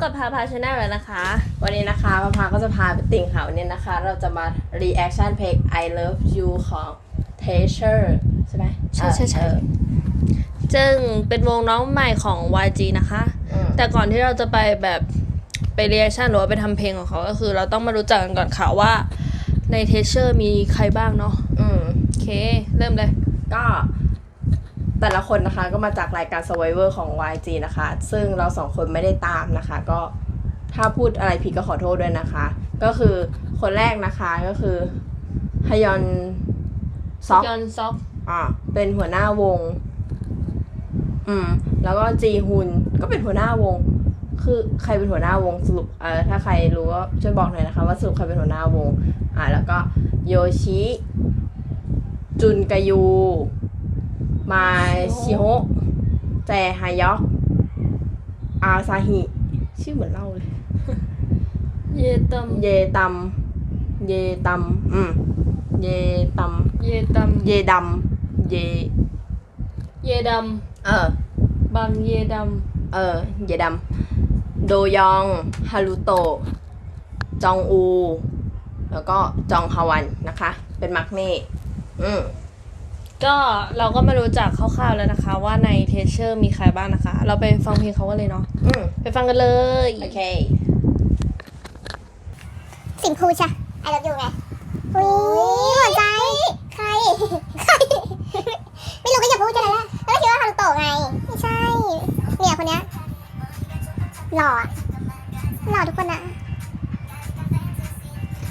กับพาพาชาแนลแล้วนะคะ วันนี้นะคะพาพาก็จะพาไปติ่งค่ะวันนี้นะคะ เราจะมา reaction เพลง I Love You ของ t a s h e r ใช่ไหมใช่ใช่ใช่เออจึงเป็นวงน้องใหม่ของ YG นะคะอืมแต่ก่อนที่เราจะไปแบบไปเรียชั่นหรือว่าไปทำเพลงของเขาก็คือ เราต้องมารู้จักกันก่อนค่ะว่าในเทเชอร์มีใครบ้างเนาะอืมโอเค เริ่มเลย ก็ แต่ละคนนะคะก็มาจากรายการ Survivor ของ YG นะคะ ซึ่งเราสองคนไม่ได้ตามนะคะ ก็ถ้าพูดอะไรผิดก็ขอโทษด้วยนะคะ ก็คือคนแรกนะคะก็คือฮยอนซอกยอนซอกอ่าเป็นหัวหน้าวง อืม แล้วก็จีฮุนก็เป็นหัวหน้าวง คือใครเป็นหัวหน้าวงสรุปเออถ้าใครรู้ก็ช่วยบอกหน่อยนะคะ ว่าสรุปใครเป็นหัวหน้าวง อ่า แล้วก็โยชิ จุนกายู มาชิโฮะแจฮายอกอาซาฮิ ชื่อเหมือนเล่าเลย เยตัมเยตัม เยตัม อืม เยตัม เยตัม เยดำเย เยดเออำบางเยดเออ เยดำโดยอง ฮารุโตะ จองอู แล้วก็จองฮาวันนะคะ เป็นมักเน่ อืมำ ก็เราก็มารู้จักคร่าวๆแล้วนะคะ ว่าในเทเชอร์มีใครบ้างนะคะ เราไปฟังเพลงเขากันเลยเนาะอืมไปฟังกันเลยโอเค สิมพูใช่ไอเลิฟยูไงอุ้ยหัวใจ ใคร ใคร ไม่รู้ก็อย่าพูดกันเลยแล้วก็คิดว่าฮารุโตะไง ไม่ใช่ เนี่ยคนเนี้ยหล่ออะหล่อทุกคนอะ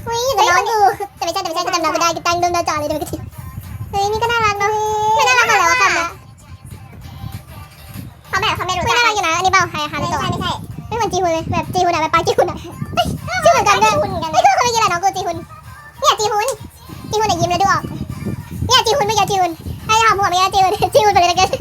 อุ้ยแต่น้องดูแต่ไม่ใช่แต่ไม่ใช่ก็จำน้องไม่ได้ก็ตั้งเดิมหน้าจอเลยเดี๋ยวก็ทีเไม่น่ารักอะไรวะคำเนี้ยเขาแบบเขาไม่รู้จักน่ารักอยู่นะ อันนี้เปล่าใครฮารุโตะไม่ใช่ไม่เหมือนจีฮุนเลยแบบจีฮุนอะแบบปลาจีฮุนอะชื่อเหมือนกันด้วยนี่คือคนเมื่อกี้แหละน้องกูจีฮุนเนี่ยจีฮุนจีฮุนอะยิ้มเลยดูออกเนี่ยจีฮุนไม่ใช่จีฮุนไอ้หอมหัวไม่ใช่จีฮุนจีฮุนไปเลยละกัน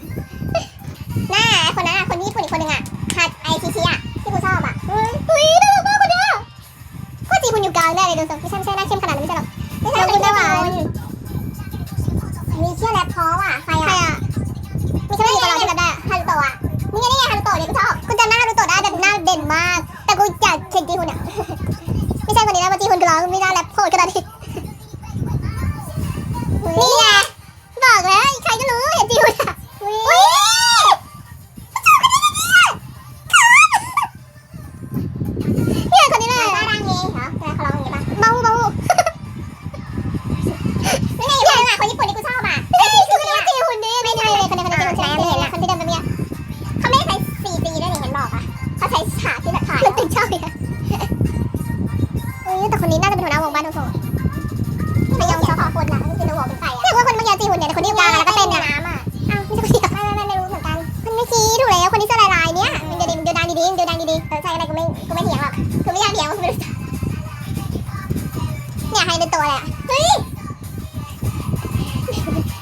ตัวเลยอะเฮ้ย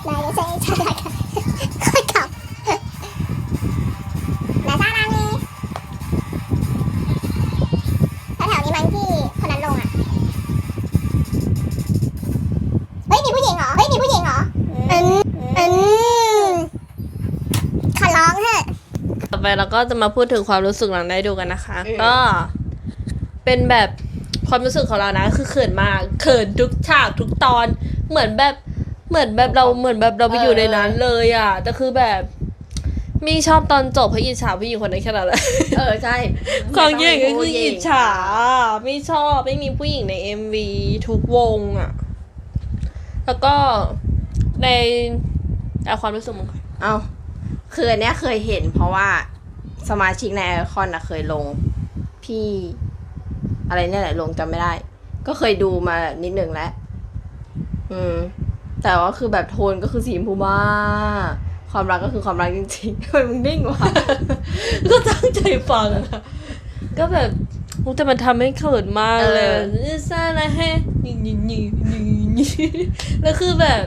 นายจะใช่ใช่ไหมค่อยขับนายซ่าดังนี่แถวๆนี้มั้งที่คนนั้นลงอะ เฮ้ยมีผู้หญิงเหรอ เฮ้ยมีผู้หญิงเหรออืมอืมขอร้องเถอะ ต่อไปเราก็จะมาพูดถึงความรู้สึกหลังได้ดูกันนะคะ ก็เป็นแบบ ความรู้สึกของเรานะ คือเขินมากเขินทุกฉากทุกตอน เหมือนแบบเหมือนแบบเราเหมือนแบบเราไปอยู่ในนั้นเลยอะแต่คือแบบมีชอบตอนจบเพราะอิจฉาผู้หญิงคนนั้นแค่นั้นแหละเออใช่ความเย่งก็คืออิจฉาไม่ชอบไม่มีผู้หญิงใน MV ทุกวงอะ แล้วก็ในเอาความรู้สึกมึงก่อนเอาคืออันเนี้ยเคยเห็นเพราะว่าสมาชิกในไอคอนอะเคยลง พี่ อะไรเนี่ยแหละลงจำไม่ได้ ก็เคยดูมานิดหนึ่งแล้ว อืม แต่ว่าคือแบบโทนก็คือสีชมพูมากความรักก็คือความรักจริงๆทำไมมึงนิ่งวะ ก็ตั้งใจฟังอะก็แบบโอ้แต่มันทำให้เขินมากเลยเออนี่ซ่านะแฮะนี่นี่นี่นี่นี่แล้วคือแบบ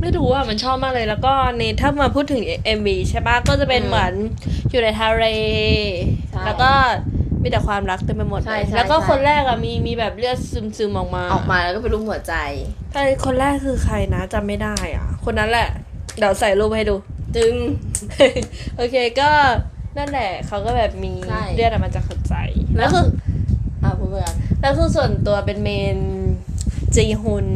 ไม่รู้อะมันชอบมากเลยแล้วก็ในถ้ามาพูดถึง MV ใช่ปะก็จะเป็นเหมือนอยู่ในทะเลใช่แล้วก็ มีแต่ความรักเต็มไปหมดใช่เลยใช่แล้วก็ใช่คนแรกอะมีมีแบบเลือดซึมซึมๆออกมา ออกมาแล้วก็เป็นรูปหัวใจแต่คนแรกคือใครนะจำไม่ได้อะ คนนั้นแหละเดี๋ยวใส่รูปให้ดู จึง โอเคก็นั่นแหละเขาก็แบบมีใช่ เลือดออกมาจากหัวใจแล้แล้ววคืออะพูดไปกันแล้วคือส่วนตัวเป็นเมนจีฮุน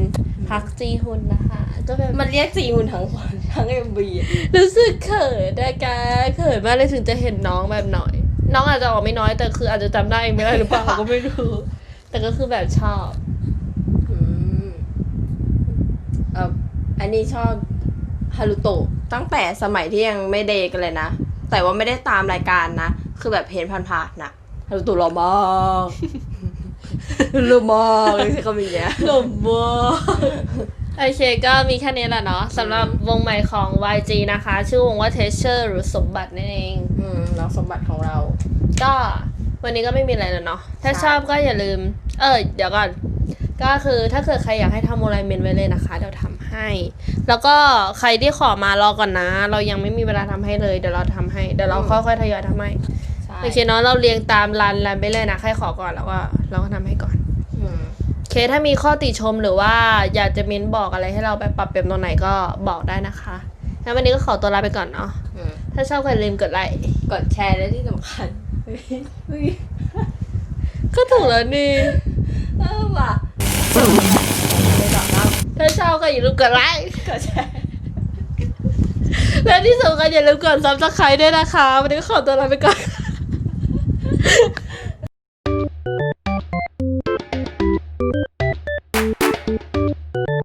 พักจีฮุนนะคะ ก็แบบ มันเรียกจีฮุนทั้งวันทั้งเอ็มบีรู้สึกเขินนะกาเขินมากเลยถึงจะเห็นน้องแบบหน่อย น้องอาจจะออกไม่น้อยแต่คืออาจจะจำได้ไม่ได้หรือเปล่าก็ไม่รู้ แต่ก็คือแบบชอบ อืมเอออันนี้ชอบฮารุโตะตั้งแต่สมัยที่ยังไม่เดย์กันเลยนะ แต่ว่าไม่ได้ตามรายการนะ คือแบบเห็นผ่านๆนะฮารุโตะหล่อมากหล่อมากเลยใช้คำนี้เนี้ยหลมมาก โอเคก็มีแค่นี้แหละเนาะสำหรับวงใหม่ของ YG นะคะ ชื่อวงว่า Treasure หรือสมบัตินั่นเอง อืมน้องสมบัติของเรา ก็วันนี้ก็ไม่มีอะไรแล้วเนาะถ้าใช่ชอบก็อย่าลืม เออเดี๋ยวก่อน ก็คือถ้าเกิดใครอยากให้ทำอะไรเมนไว้เลยนะคะ เดี๋ยวทำให้ แล้วก็ใครที่ขอมารอก่อนนะ เรายังไม่มีเวลาทำให้เลยเดี๋ยวเราทำให้เดี๋ยวเราค่อยๆทยอยทำให้ใช่โอเคเนาะเราเรียงตามรันรันไปเลยนะใครขอก่อนแล้วก็เราก็ทำให้ก่อนอืมโอ เคถ้ามีข้อติชมหรือว่าอยากจะเม้นบอกอะไรให้เราไปปรับเปลี่ยนตรงไหนก็บอกได้นะคะงั้นวันนี้ก็ขอตัวลาไปก่อนเนาะอืมถ้าชอบก็อย่าลืมกดไลค์กดแชร์และที่สำคัญเฮ้ยเฮ้ยก็ถูกแล้วนี่เออว่ะไม่ตอบรับถ้าชอบก็อย่าลืมกดไลค์กดแชร์ และที่สำคัญอย่าลืมกดซับสไครต์ด้วยนะคะวันนี้ก็ขอตัวลาไปก่อน